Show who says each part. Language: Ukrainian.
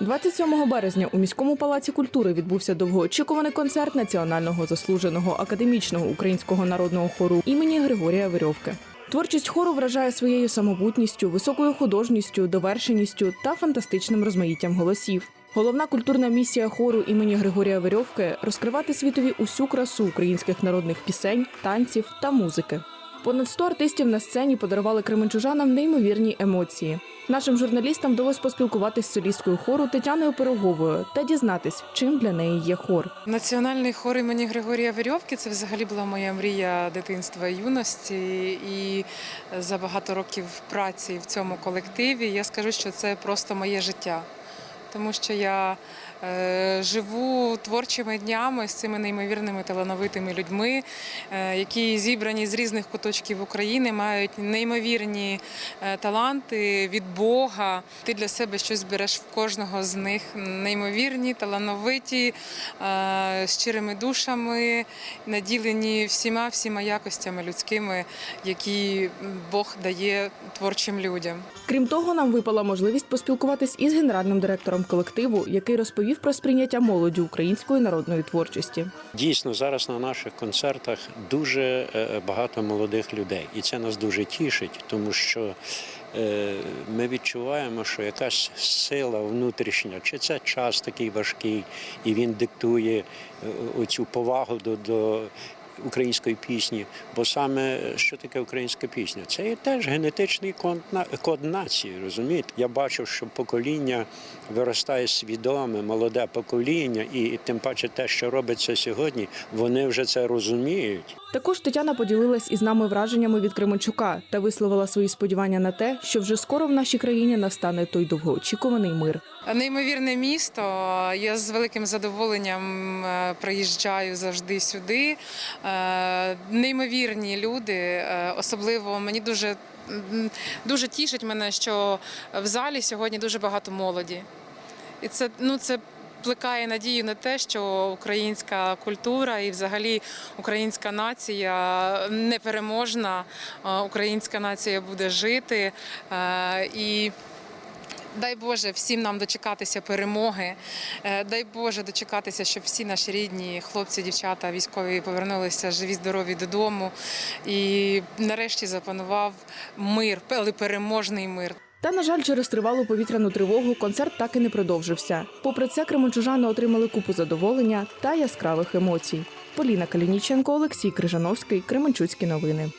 Speaker 1: 27 березня у міському палаці культури відбувся довгоочікуваний концерт національного заслуженого академічного українського народного хору імені Григорія Верьовки. Творчість хору вражає своєю самобутністю, високою художністю, довершеністю та фантастичним розмаїттям голосів. Головна культурна місія хору імені Григорія Верьовки розкривати світові усю красу українських народних пісень, танців та музики. Понад 100 артистів на сцені подарували кременчужанам неймовірні емоції. Нашим журналістам вдалося поспілкуватись з солісткою хору Тетяною Пироговою та дізнатись, чим для неї є хор.
Speaker 2: Національний хор імені Григорія Верьовки це взагалі була моя мрія дитинства і юності. І за багато років праці в цьому колективі я скажу, що це просто моє життя. Тому що я живу творчими днями з цими неймовірними талановитими людьми, е, які зібрані з різних куточків України, мають неймовірні е, таланти від Бога. Ти для себе щось береш в кожного з них неймовірні, талановиті, е, щирими душами, наділені всіма всіма якостями людськими, які Бог дає творчим людям.
Speaker 1: Крім того, нам випала можливість поспілкуватись із генеральним директором колективу, який розповів про сприйняття молоді української народної творчості.
Speaker 3: Дійсно, зараз на наших концертах дуже е, багато молодих людей, і це нас дуже тішить, тому що е, ми відчуваємо, що якась сила внутрішня, чи це час такий важкий, і він диктує е, оцю повагу до. до Української пісні, бо саме що таке українська пісня? Це є теж генетичний код, код нації. Розумієте? Я бачу, що покоління виростає свідоме, молоде покоління, і тим паче те, що робиться сьогодні, вони вже це розуміють.
Speaker 1: Також Тетяна поділилась із нами враженнями від Кременчука та висловила свої сподівання на те, що вже скоро в нашій країні настане той довгоочікуваний мир.
Speaker 2: Неймовірне місто. Я з великим задоволенням е, приїжджаю завжди сюди. Е, Неймовірні люди. Е, Особливо мені дуже, дуже тішить мене, що в залі сьогодні дуже багато молоді. І це ну це. Плекає надію на те, що українська культура і взагалі українська нація непереможна, е, українська нація буде жити. І Дай Боже всім нам дочекатися перемоги. Е, Дай Боже дочекатися, щоб всі наші рідні хлопці, дівчата, військові повернулися живі, здорові додому. І нарешті запанував мир, але переможний мир.
Speaker 1: Та, на жаль, через тривалу повітряну тривогу концерт так і не продовжився. Попри це, кременчужани отримали купу задоволення та яскравих емоцій. Поліна Калініченко, Олексій Крижановський, Кременчуцькі новини.